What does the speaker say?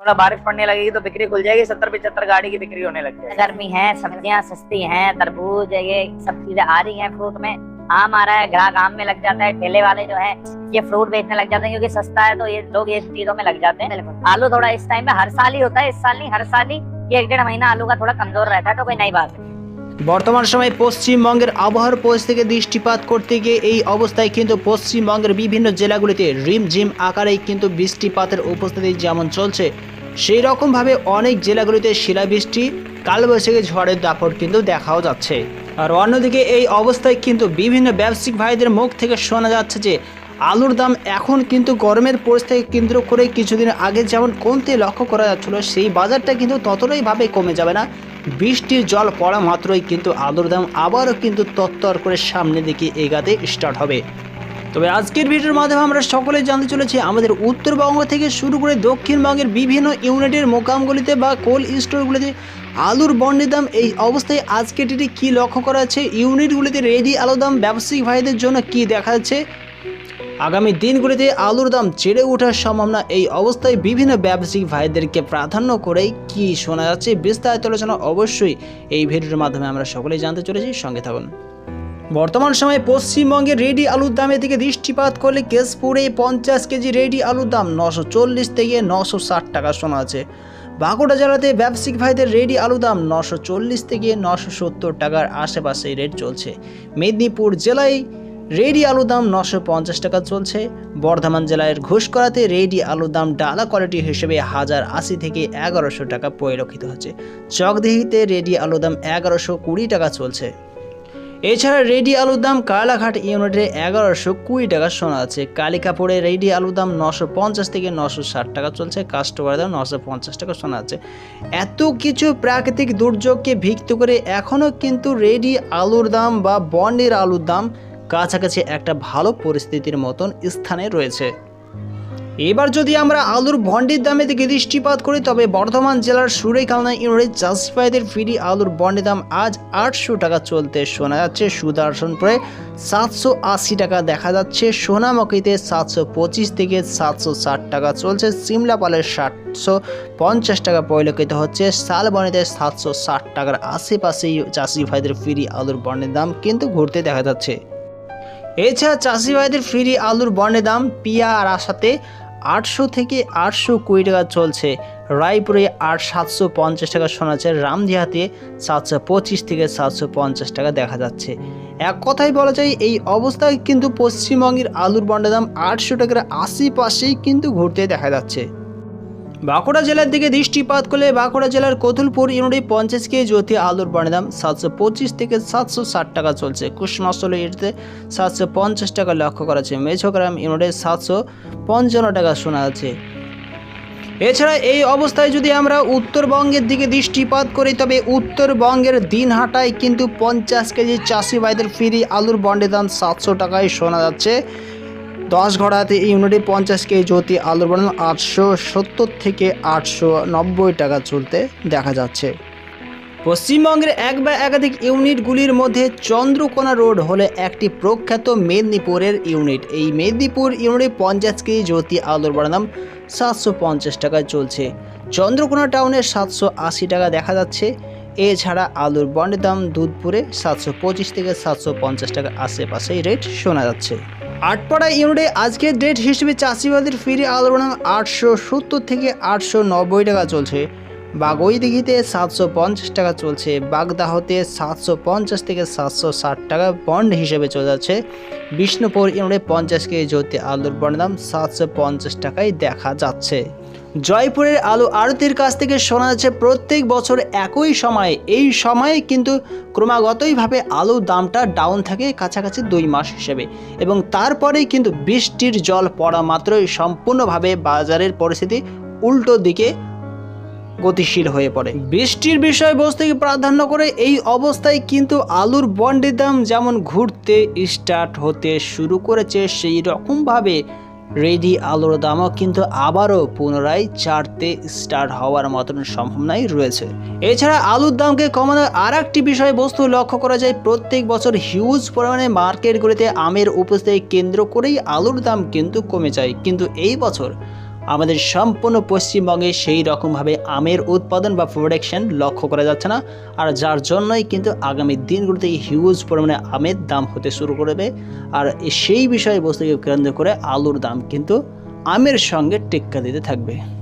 थोड़ा बारिश पड़ने लगेगी तो बिक्री खुल जाएगी सत्तर पिछहत्तर गाड़ी की बिक्री होने लग जाएगी गर्मी है सब्जियां सस्ती हैं तरबूज ये सब चीजें आ रही हैं फ्रूट में आम आ रहा है ग्राहक आम में लग जाता है ठेले वाले जो है ये फ्रूट बेचने लग जाते हैं क्योंकि सस्ता है तो ये लोग ये चीजों में लग जाते हैं आलू थोड़ा इस टाइम में हर साल ही होता है इस साल नहीं हर साल ही ये एक डेढ़ महीना आलू का थोड़ा कमजोर रहता है तो कोई नई बात है বর্তমান সময়ে পশ্চিমবঙ্গের আবহাওয়ার পরিস্থিতিকে দৃষ্টিপাত করতে গিয়ে এই অবস্থায় কিন্তু পশ্চিমবঙ্গের বিভিন্ন জেলাগুলিতে রিমঝিম আকারেই কিন্তু বৃষ্টিপাতের উপস্থিতি যেমন চলছে সেই রকমভাবে অনেক জেলাগুলিতে শিলাবৃষ্টি, কালবৈশাখী ঝড়ের দাপট কিন্তু দেখাও যাচ্ছে। আর অন্যদিকে এই অবস্থায় কিন্তু বিভিন্ন ব্যবসায়িক ভাইদের মুখ থেকে শোনা যাচ্ছে যে, আলুর দাম এখন কিন্তু গরমের পরিস্থিতি কেন্দ্র করে কিছুদিন আগে যেমন কমতে লক্ষ্য করা যাচ্ছিল, সেই বাজারটা কিন্তু ততটাই ভাবে কমে যাবে না। বৃষ্টির জল পড়া মাত্রই কিন্তু আলুর দাম আবারও কিন্তু তত্তর করে সামনের দিকে এগাতে স্টার্ট হবে। তবে আজকের ভিডিওর মাধ্যমে আমরা সকলে জানতে চলেছি আমাদের উত্তরবঙ্গ থেকে শুরু করে দক্ষিণবঙ্গের বিভিন্ন ইউনিটের মোকামগুলিতে বা কোল্ড স্টোরগুলিতে আলুর বন্ডের দাম এই অবস্থায় আজকে ডেটে কী লক্ষ্য করা যাচ্ছে? ইউনিটগুলিতে রেডি আলুর দাম ব্যবসায়িক ভাইদের জন্য কি দেখা যাচ্ছে? আগামী দিনগুলিতে আলুর দাম চেড়ে ওঠার সম্ভাবনা এই অবস্থায় বিভিন্ন ব্যবসায়িক ভাইদেরকে প্রাধান্য করেই কি শোনা যাচ্ছে? বিস্তারিত আলোচনা অবশ্যই এই ভিডিওর মাধ্যমে আমরা সকলেই জানতে চলেছি। সঙ্গে থাকুন। বর্তমান সময়ে পশ্চিমবঙ্গে রেডি আলুর দামের দিকে দৃষ্টিপাত করলে কেশপুরে পঞ্চাশ কেজি রেডি আলুর দাম নশো চল্লিশ থেকে নশো ষাট টাকা শোনা আছে বাঁকুড়া জেলাতে ব্যবসায়িক ভাইদের রেডি আলু দাম নশো চল্লিশ থেকে নশো সত্তর টাকার আশেপাশে রেট চলছে। মেদিনীপুর জেলায় রেডি আলু দাম নশো পঞ্চাশ টাকা চলছে। বর্ধমান জেলার ঘুষকরাতে রেডি আলুর দাম ডালা কোয়ালিটি হিসেবে হাজার আশি থেকে এগারোশো টাকা পরিলক্ষিত হচ্ছে। চকদিহিতে রেডি আলু দাম এগারোশো কুড়ি টাকা চলছে। এছাড়া রেডি আলুর দাম কালাঘাট ইউনিটে এগারোশো কুড়ি টাকা শোনা আছে কালিকাপুরে রেডি আলুর দাম নশো পঞ্চাশ থেকে নশো ষাট টাকা চলছে। কাস্টমার দাম নশো পঞ্চাশ টাকা শোনা আছে এত কিছু প্রাকৃতিক দুর্যোগকে ভিত্তি করে এখনও কিন্তু রেডি আলুর দাম বা বন্ডের আলুর দাম কাছাকাছি একটা ভালো পরিস্থিতির মতন স্থানে রয়েছে। এবার যদি আমরা আলুর ভন্ডের দামে দিকে দৃষ্টিপাত করি, তবে বর্ধমান জেলার সুরে সুরেখালনা ইউনিটের চাষিভাইদের ফিরি আলুর বন্ডের দাম আজ আটশো টাকা চলতে শোনা যাচ্ছে। সুদর্শনপুরে সাতশো আশি টাকা দেখা যাচ্ছে। সোনামুখীতে সাতশো পঁচিশ থেকে সাতশো ষাট টাকা চলছে। সিমলাপালের সাতশো পঞ্চাশ টাকা পরিলক্ষিত হচ্ছে। শালবনিতে সাতশো ষাট টাকার আশেপাশেই চাষি ভাইদের ফিরি আলুর বন্ডের দাম কিন্তু ঘুরতে দেখা যাচ্ছে। এছাড়া চাষি ভাইদের ফ্রি আলুর বর্ণের দাম পিয়া আর আশাতে আটশো থেকে আটশো কুড়ি টাকা চলছে। রায়পুরে আট সাতশো পঞ্চাশ টাকা শোনা যাচ্ছে রামদিহাতে সাতশো পঁচিশ থেকে সাতশো পঞ্চাশ টাকা দেখা যাচ্ছে। এক কথায় বলা যায়, এই অবস্থায় কিন্তু পশ্চিমবঙ্গের আলুর বন্ডের দাম আটশো টাকার আশেপাশেই কিন্তু ঘুরতে দেখা যাচ্ছে। বাঁকুড়া জেলার দিকে দৃষ্টিপাত করলে বাঁকুড়া জেলার কতুলপুর ইউনিটে পঞ্চাশ কেজি জ্যোতি আলুর বনের দাম সাতশো পঁচিশ থেকে সাতশো ষাট টাকা চলছে। কুসমাসল ইউনিটে সাতশো পঞ্চাশ টাকা লক্ষ্য করা আছে মেঝগ্রাম ইউনিটে সাতশো পঞ্চান্ন টাকা শোনা আছে এছাড়া এই অবস্থায় যদি আমরা উত্তরবঙ্গের দিকে দৃষ্টিপাত করি, তবে উত্তরবঙ্গের দিনহাটায় কিন্তু পঞ্চাশ কেজি চাষি ভাইদের ফ্রি আলুর বন্ডের দাম সাতশো টাকায় শোনা যাচ্ছে। দশ ঘোড়াতে ইউনিটে পঞ্চাশ কেজি জ্যোতি আলুর বন্ড আটশো সত্তর থেকে আটশো নব্বই টাকা চলতে দেখা যাচ্ছে। পশ্চিমবঙ্গের এক বা একাধিক ইউনিটগুলির মধ্যে চন্দ্রকোনা রোড হলে একটি প্রখ্যাত মেদিনীপুরের ইউনিট। এই মেদিনীপুর ইউনিটে পঞ্চাশ কেজি জ্যোতি আলুর বড় সাতশো পঞ্চাশ টাকায় চলছে। চন্দ্রকোনা টাউনে সাতশো আশি টাকা দেখা যাচ্ছে। এছাড়া আলুর বন্ডের দাম দুধপুরে সাতশো পঁচিশ থেকে সাতশো পঞ্চাশ টাকা আশেপাশেই রেট শোনা যাচ্ছে। আটপাড়া ইউনিটে আজকের ডেট হিসেবে চাষিবাদের ফিরে আলোর নাম আটশো সত্তর থেকে আটশো নব্বই টাকা চলছে। বাগৈদিঘিতে সাতশো পঞ্চাশ টাকা চলছে। বাগদাহতে সাতশো পঞ্চাশ থেকে সাতশো ষাট টাকা বন্ড হিসেবে চলে যাচ্ছে। বিষ্ণুপুর ইউনিটে পঞ্চাশ কেজি জ্যোতি আলুর বন্ড দাম সাতশো পঞ্চাশ টাকায় দেখা যাচ্ছে। জয়পুরের আলু আরতির কাছ থেকে শোনা যাচ্ছে, প্রত্যেক বছর একই সময়ে, এই সময়ে কিন্তু ক্রমাগতইভাবে আলুর দামটা ডাউন থাকে কাছাকাছি দুই মাস হিসেবে। এবং তারপরেই কিন্তু বৃষ্টির জল পড়া মাত্রই সম্পূর্ণভাবে বাজারের পরিস্থিতি উল্টো দিকে গতিশীল হয়ে পড়ে। বৃষ্টির বিষয়বস্তুকে প্রাধান্য করে? এই অবস্থায় কিন্তু আলুর বন্ডের দাম যেমন ঘুরতে স্টার্ট হতে শুরু করেছে, সেই রকমভাবে রেডি আলোর দামও কিন্তু আবারও পুনরায় চারতে স্টার্ট হওয়ার মতন সম্ভাবনাই রয়েছে। এছাড়া আলুর দামকে কমানোর আর একটি বিষয়বস্তু লক্ষ্য করা যায়, প্রত্যেক বছর হিউজ পরিমাণে মার্কেটগুলিতে আমের উপস্থিতি কেন্দ্র করেই আলুর দাম কিন্তু কমে যায়। কিন্তু এই বছর আমাদের সম্পূর্ণ পশ্চিমবঙ্গে সেই রকমভাবে আমের উৎপাদন বা প্রোডাকশন লক্ষ্য করা যাচ্ছে না। আর যার জন্যই কিন্তু আগামী দিনগুলোতে হিউজ পরিমাণে আমের দাম হতে শুরু করবে। আর সেই বিষয়ে বস্তুকে কেন্দ্র করে আলুর দাম কিন্তু আমের সঙ্গে টেক্কা দিতে থাকবে।